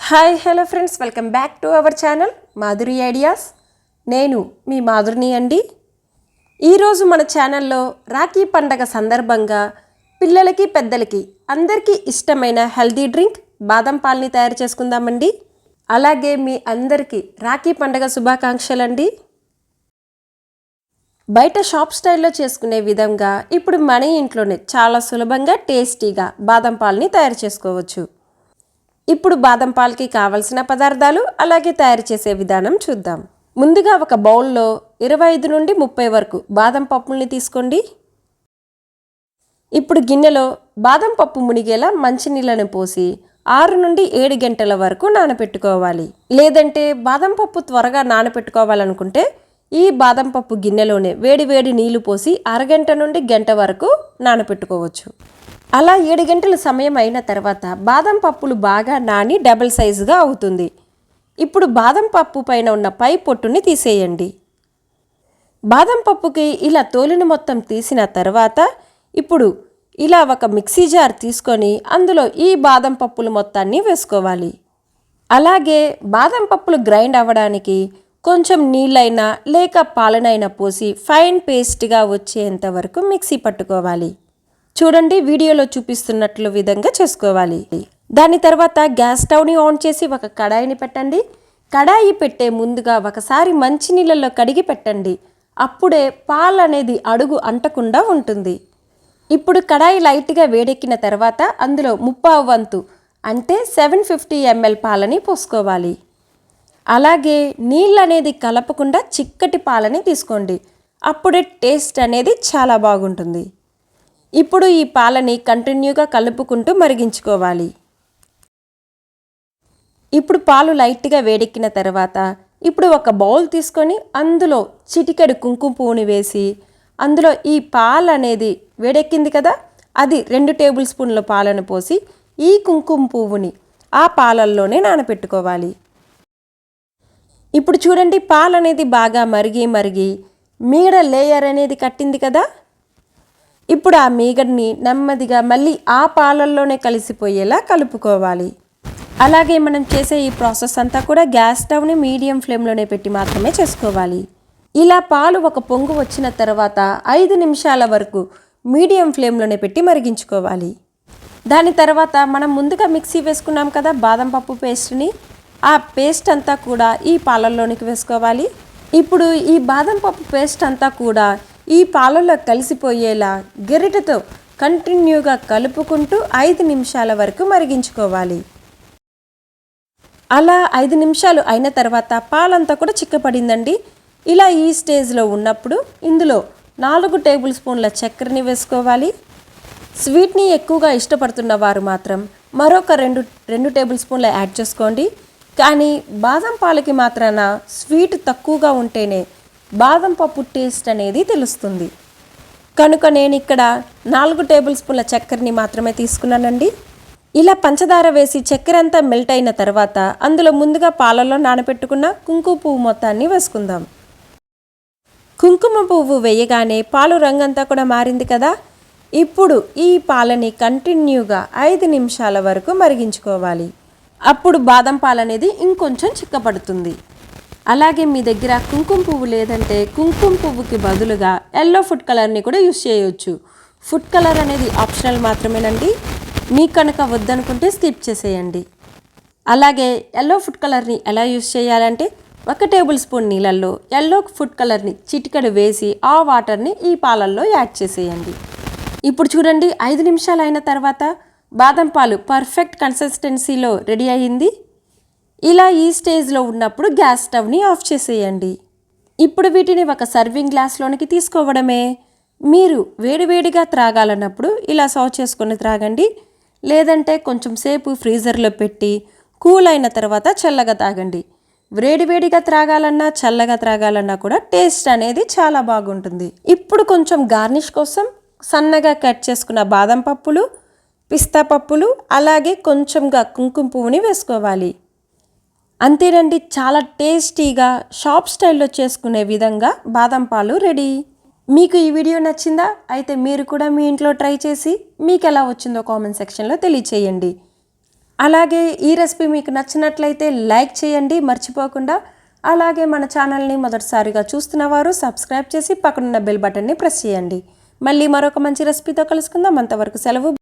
Hi hello friends. Welcome back to our channel Madhuri ideas. నేను మీ మాధురిని అండి. ఈరోజు మన ఛానల్లో రాఖీ పండగ సందర్భంగా పిల్లలకి పెద్దలకి అందరికీ ఇష్టమైన హెల్దీ డ్రింక్ బాదం పాల్ని తయారు చేసుకుందామండి. అలాగే మీ అందరికీ రాఖీ పండగ శుభాకాంక్షలండి. బయట షాప్ స్టైల్లో చేసుకునే విధంగా ఇప్పుడు మన ఇంట్లోనే చాలా సులభంగా టేస్టీగా బాదం పాల్ని తయారు చేసుకోవచ్చు. ఇప్పుడు బాదం పాలకి కావలసిన పదార్థాలు అలాగే తయారు చేసే విధానం చూద్దాం. ముందుగా ఒక బౌల్లో ఇరవై ఐదు నుండి ముప్పై వరకు బాదం పప్పుల్ని తీసుకోండి. ఇప్పుడు గిన్నెలో బాదం పప్పు మునిగేలా మంచినీళ్ళను పోసి ఆరు నుండి ఏడు గంటల వరకు నానపెట్టుకోవాలి. లేదంటే బాదం పప్పు త్వరగా నానపెట్టుకోవాలనుకుంటే ఈ బాదం పప్పు గిన్నెలోనే వేడి వేడి నీళ్ళు పోసి అరగంట నుండి గంట వరకు నానపెట్టుకోవచ్చు. అలా ఏడు గంటల సమయం అయిన తర్వాత బాదం పప్పులు బాగా నాని డబుల్ సైజుగా అవుతుంది. ఇప్పుడు బాదం పప్పు పైన ఉన్న పై పొట్టుని తీసేయండి. బాదం పప్పుకి ఇలా తోలుని మొత్తం తీసిన తర్వాత ఇప్పుడు ఇలా ఒక మిక్సీ జార్ తీసుకొని అందులో ఈ బాదం పప్పులు మొత్తాన్ని వేసుకోవాలి. అలాగే బాదం పప్పులు గ్రైండ్ అవ్వడానికి కొంచెం నీళ్ళైనా లేక పాలనైనా పోసి ఫైన్ పేస్ట్గా వచ్చేంత వరకు మిక్సీ పట్టుకోవాలి. చూడండి వీడియోలో చూపిస్తున్నట్లు విధంగా చేసుకోవాలి. దాని తర్వాత గ్యాస్ స్టవ్ని ఆన్ చేసి ఒక కడాయిని పెట్టండి. కడాయి పెట్టే ముందుగా ఒకసారి మంచినీళ్ళలో కడిగి పెట్టండి. అప్పుడే పాలు అనేది అడుగు అంటకుండా ఉంటుంది. ఇప్పుడు కడాయి లైట్గా వేడెక్కిన తర్వాత అందులో ముప్పావు వంతు అంటే సెవెన్ ఫిఫ్టీ ఎంఎల్ పాలని పోసుకోవాలి. అలాగే నీళ్ళు అనేది కలపకుండా చిక్కటి పాలని తీసుకోండి. అప్పుడే టేస్ట్ అనేది చాలా బాగుంటుంది. ఇప్పుడు ఈ పాలని కంటిన్యూగా కలుపుకుంటూ మరిగించుకోవాలి. ఇప్పుడు పాలు లైట్గా వేడెక్కిన తర్వాత ఇప్పుడు ఒక బౌల్ తీసుకొని అందులో చిటికెడు కుంకుమ పువ్వుని వేసి అందులో ఈ పాలు అనేది వేడెక్కింది కదా అది రెండు టేబుల్ స్పూన్ల పాలను పోసి ఈ కుంకుమ పువ్వుని ఆ పాలల్లోనే నానపెట్టుకోవాలి. ఇప్పుడు చూడండి పాలు అనేది బాగా మరిగి మరిగి మీడ లేయర్ అనేది కట్టింది కదా ఇప్పుడు ఆ మీగడని నెమ్మదిగా మళ్ళీ ఆ పాలల్లోనే కలిసిపోయేలా కలుపుకోవాలి. అలాగే మనం చేసే ఈ ప్రాసెస్ అంతా కూడా గ్యాస్ స్టవ్ని మీడియం ఫ్లేమ్లోనే పెట్టి మాత్రమే చేసుకోవాలి. ఇలా పాలు ఒక పొంగు వచ్చిన తర్వాత ఐదు నిమిషాల వరకు మీడియం ఫ్లేమ్లోనే పెట్టి మరిగించుకోవాలి. దాని తర్వాత మనం ముందుగా మిక్సీ వేసుకున్నాం కదా బాదం పప్పు పేస్ట్ని. ఆ పేస్ట్ అంతా కూడా ఈ పాలల్లోనికి వేసుకోవాలి. ఇప్పుడు ఈ బాదం పప్పు పేస్ట్ అంతా కూడా ఈ పాలల్లో కలిసిపోయేలా గెరిటతో కంటిన్యూగా కలుపుకుంటూ ఐదు నిమిషాల వరకు మరిగించుకోవాలి. అలా ఐదు నిమిషాలు అయిన తర్వాత పాలంతా కూడా చిక్కపడిందండి. ఇలా ఈ స్టేజ్లో ఉన్నప్పుడు ఇందులో నాలుగు టేబుల్ స్పూన్ల చక్కెరని వేసుకోవాలి. స్వీట్ని ఎక్కువగా ఇష్టపడుతున్న వారు మాత్రం మరొక రెండు రెండు టేబుల్ స్పూన్ల యాడ్ చేసుకోండి. కానీ బాదం పాలకి మాత్రాన స్వీట్ తక్కువగా ఉంటేనే బాదం పప్పు టేస్ట్ అనేది తెలుస్తుంది. కనుక నేను ఇక్కడ నాలుగు టేబుల్ స్పూన్ల చక్కెరని మాత్రమే తీసుకున్నానండి. ఇలా పంచదార వేసి చక్కెర అంతా మెల్ట్ అయిన తర్వాత అందులో ముందుగా పాలలో నానబెట్టుకున్న కుంకుమ పువ్వు మొత్తాన్ని వేసుకుందాం. కుంకుమ పువ్వు వేయగానే పాలు రంగంతా కూడా మారింది కదా? ఇప్పుడు ఈ పాలని కంటిన్యూగా ఐదు నిమిషాల వరకు మరిగించుకోవాలి. అప్పుడు బాదం పాలు అనేది ఇంకొంచెం చిక్కపడుతుంది. అలాగే మీ దగ్గర కుంకుమ పువ్వు లేదంటే కుంకుమ పువ్వుకి బదులుగా ఎల్లో ఫుడ్ కలర్ని కూడా యూస్ చేయొచ్చు. ఫుడ్ కలర్ అనేది ఆప్షనల్ మాత్రమేనండి. మీకు కనుక వద్దనుకుంటే స్కిప్ చేసేయండి. అలాగే ఎల్లో ఫుడ్ కలర్ని ఎలా యూస్ చేయాలంటే ఒక టేబుల్ స్పూన్ నీళ్ళల్లో ఎల్లో ఫుడ్ కలర్ని చిటికెడు వేసి ఆ వాటర్ని ఈ పాలల్లో యాడ్ చేసేయండి. ఇప్పుడు చూడండి ఐదు నిమిషాలు అయిన తర్వాత బాదం పాలు పర్ఫెక్ట్ కన్సిస్టెన్సీలో రెడీ అయ్యింది. ఇలా ఈ స్టేజ్లో ఉన్నప్పుడు గ్యాస్ స్టవ్ని ఆఫ్ చేసేయండి. ఇప్పుడు వీటిని ఒక సర్వింగ్ గ్లాస్లోనికి తీసుకోవడమే. మీరు వేడివేడిగా త్రాగాలన్నప్పుడు ఇలా సర్వ్ చేసుకొని త్రాగండి. లేదంటే కొంచెం సేపు ఫ్రీజర్లో పెట్టి కూల్ అయిన తర్వాత చల్లగా తాగండి. వేడివేడిగా త్రాగాలన్నా చల్లగా త్రాగాలన్నా కూడా టేస్ట్ అనేది చాలా బాగుంటుంది. ఇప్పుడు కొంచెం గార్నిష్ కోసం సన్నగా కట్ చేసుకున్న బాదం పప్పులు పిస్తా పప్పులు అలాగే కొంచెంగా కుంకుమ పువ్వుని వేసుకోవాలి. అంతేనండి చాలా టేస్టీగా షాప్ స్టైల్లో చేసుకునే విధంగా బాదం పాలు రెడీ. మీకు ఈ వీడియో నచ్చిందా? అయితే మీరు కూడా మీ ఇంట్లో ట్రై చేసి మీకు ఎలా వచ్చిందో కామెంట్ సెక్షన్లో తెలియచేయండి. అలాగే ఈ రెసిపీ మీకు నచ్చినట్లయితే లైక్ చేయండి మర్చిపోకుండా. అలాగే మన ఛానల్ని మొదటిసారిగా చూస్తున్న వారు సబ్స్క్రైబ్ చేసి పక్కనున్న బెల్ బటన్ని ప్రెస్ చేయండి. మళ్ళీ మరొక మంచి రెసిపీతో కలుసుకుందాం. అంతవరకు సెలవు.